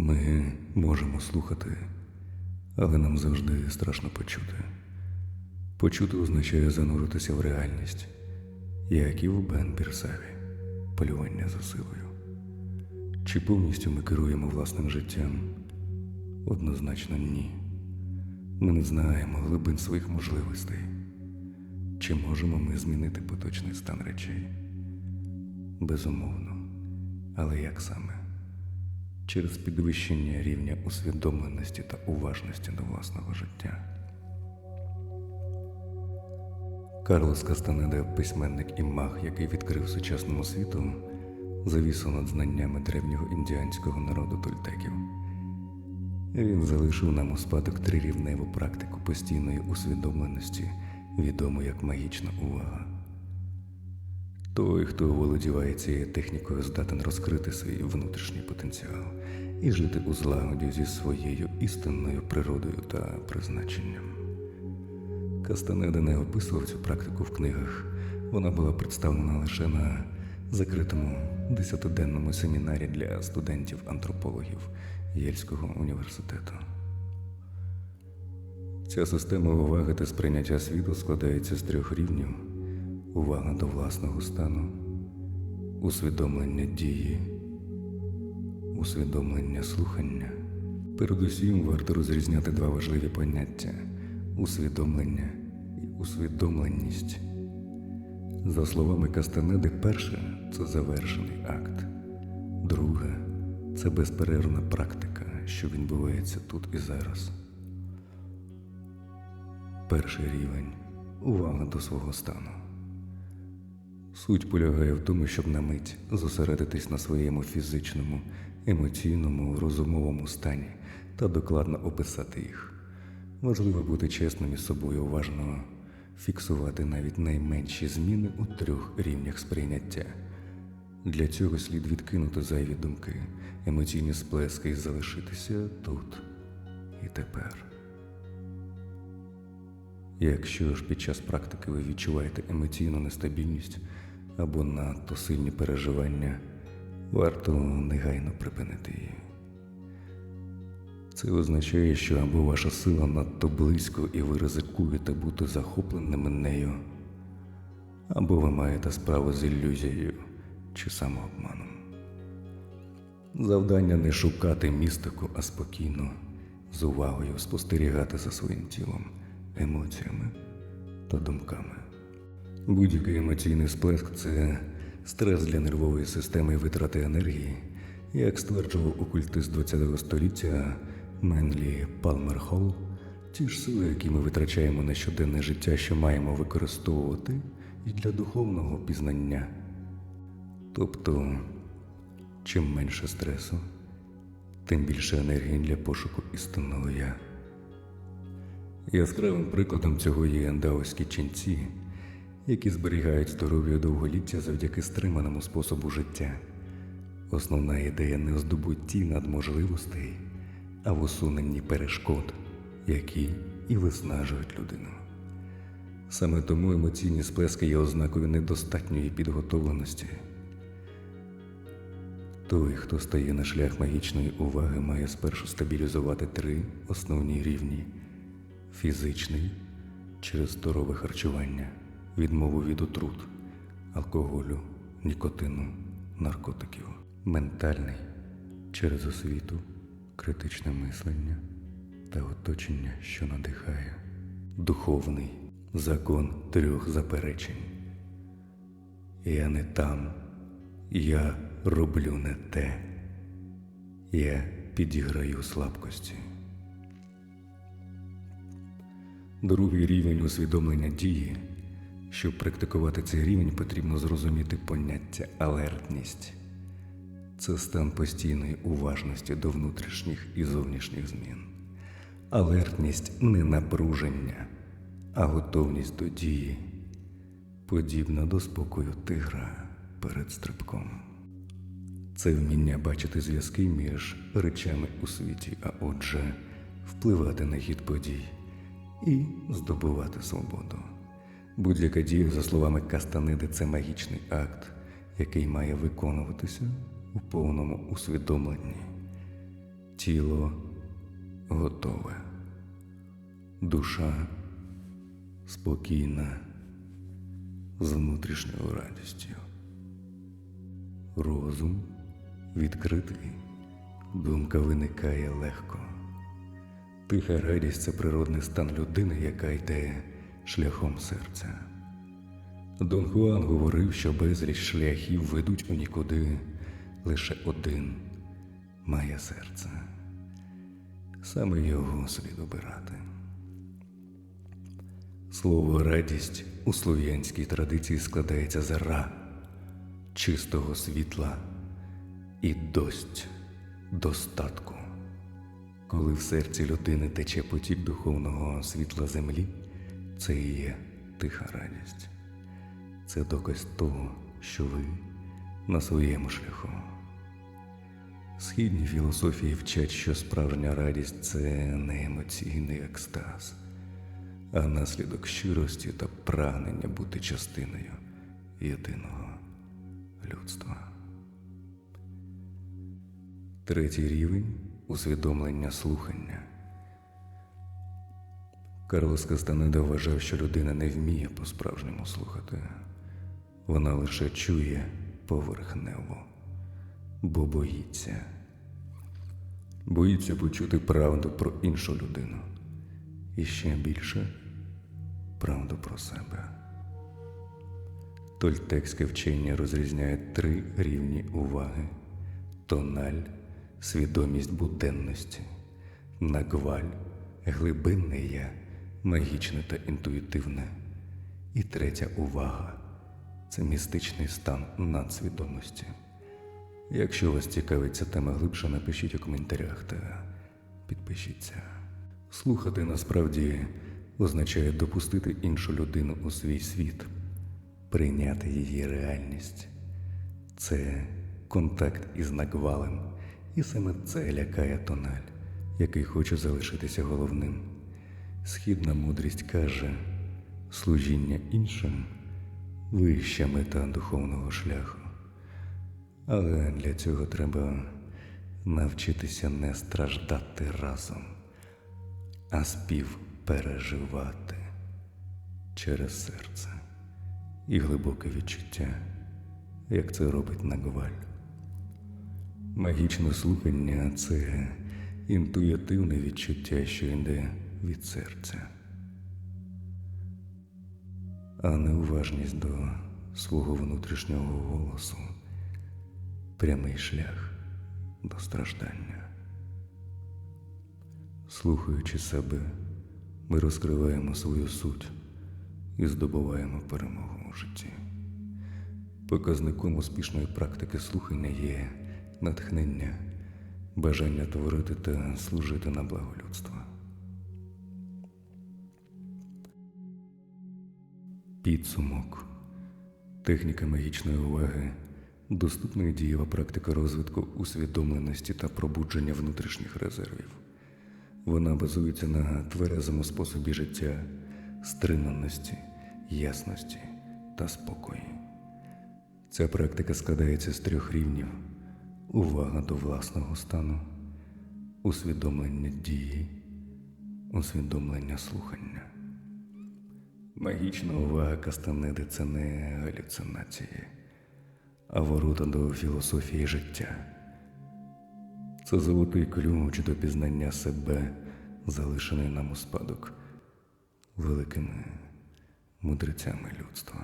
Ми можемо слухати, але нам завжди страшно почути. Почути означає зануритися в реальність, як і в Бен Бірсаві, полювання за силою. Чи повністю ми керуємо власним життям? Однозначно ні. Ми не знаємо глибин своїх можливостей. Чи можемо ми змінити поточний стан речей? Безумовно. Але як саме? Через підвищення рівня усвідомленості та уважності до власного життя. Карлос Кастанеда, письменник і маг, який відкрив сучасному світу завісу над знаннями древнього індіанського народу тольтеків. Він залишив нам у спадок трирівневу практику постійної усвідомленості, відому як магічна увага. Той, хто володіває цією технікою, здатен розкрити свій внутрішній потенціал і жити у злагоді зі своєю істинною природою та призначенням. Кастанеда не описував цю практику в книгах, вона була представлена лише на закритому десятиденному семінарі для студентів-антропологів Єльського університету. Ця система уваги та сприйняття світу складається з трьох рівнів: увага до власного стану, усвідомлення дії, усвідомлення слухання. Передусім варто розрізняти два важливі поняття усвідомлення і усвідомленість. За словами Кастанеди, перше це завершений акт, друге це безперервна практика, що відбувається тут і зараз. Перший рівень увага до свого стану. Суть полягає в тому, щоб на мить зосередитись на своєму фізичному, емоційному, розумовому стані та докладно описати їх. Важливо бути чесним із собою уважно фіксувати навіть найменші зміни у трьох рівнях сприйняття. Для цього слід відкинути зайві думки, емоційні сплески і залишитися тут і тепер. Якщо ж під час практики ви відчуваєте емоційну нестабільність або надто сильні переживання, варто негайно припинити її. Це означає, що або ваша сила надто близько і ви ризикуєте бути захопленими нею, або ви маєте справу з ілюзією чи самообманом. Завдання не шукати містику, а спокійно, з увагою спостерігати за своїм тілом, емоціями та думками. Будь-який емоційний сплеск це стрес для нервової системи і витрати енергії, як стверджував окультист ХХ століття Менлі Палмер Холл, ті ж сили, які ми витрачаємо на щоденне життя, що маємо використовувати і для духовного пізнання. Тобто, чим менше стресу, тим більше енергії для пошуку істинного я. Яскравим прикладом цього є ендаоські ченці, які зберігають здоров'я довголіття завдяки стриманому способу життя. Основна ідея не в здобутті надможливостей, а в усуненні перешкод, які і виснажують людину. Саме тому емоційні сплески є ознакою недостатньої підготовленості. Той, хто стає на шлях магічної уваги, має спершу стабілізувати три основні рівні: фізичний через здорове харчування, відмову від отрут, алкоголю, нікотину, наркотиків, ментальний через освіту, критичне мислення та оточення, що надихає, духовний закон трьох заперечень. Я не там, я роблю не те, я підіграю слабкості. Другий рівень усвідомлення дії. Щоб практикувати цей рівень, потрібно зрозуміти поняття алертність. Це стан постійної уважності до внутрішніх і зовнішніх змін. Алертність не напруження, а готовність до дії, подібна до спокою тигра перед стрибком. Це вміння бачити зв'язки між речами у світі, а отже, впливати на хід подій і здобувати свободу. Будь-яка дія, за словами Кастаниди, це магічний акт, який має виконуватися у повному усвідомленні. тіло готове, душа спокійна з внутрішньою радістю. Розум відкритий, думка виникає легко. Тиха радість це природний стан людини, яка йде шляхом серця. Дон Хуан говорив, що безліч шляхів ведуть у нікуди, лише один має серце. Саме його слід обирати. Слово радість у слов'янській традиції складається з ра, чистого світла і дость достатку. Коли в серці людини тече потік духовного світла землі, це і є тиха радість. Це доказ того, що ви на своєму шляху. Східні філософії вчать, що справжня радість це не емоційний екстаз, а наслідок щирості та прагнення бути частиною єдиного людства. Третій рівень усвідомлення слухання. Карлос Кастанеда вважав, що людина не вміє по-справжньому слухати. Вона лише чує поверхнево, бо боїться. Боїться почути правду про іншу людину. І ще більше правду про себе. Тольтекське вчення розрізняє три рівні уваги: тональ, свідомість буденності, нагваль, глибинне я, магічне та інтуїтивне. І третя увага це містичний стан надсвідомості. Якщо вас цікавить ця тема глибше, напишіть у коментарях та підпишіться. Слухати насправді означає допустити іншу людину у свій світ, прийняти її реальність. Це контакт із нагвалем, і саме це лякає тональ, який хоче залишитися головним. Східна мудрість каже, служіння іншим вища мета духовного шляху. Але для цього треба навчитися не страждати разом, а співпереживати через серце і глибоке відчуття, як це робить Нагваль. Магічне слухання це інтуїтивне відчуття, що йде від серця, а неуважність до свого внутрішнього голосу прямий шлях до страждання. Слухаючи себе, ми розкриваємо свою суть і здобуваємо перемогу у житті. Показником успішної практики слухання є натхнення, бажання творити та служити на благо людства. Підсумок. Техніка магічної уваги доступна і дієва практика розвитку усвідомленості та пробудження внутрішніх резервів. Вона базується на тверезому способі життя, стриманості, ясності та спокої. Ця практика складається з трьох рівнів: увага до власного стану, усвідомлення дії, усвідомлення слухання. Магічна увага Кастанеди це не галюцинації, а ворота до філософії життя. Це золотий ключ до пізнання себе, залишений нам у спадок великими мудрецями людства.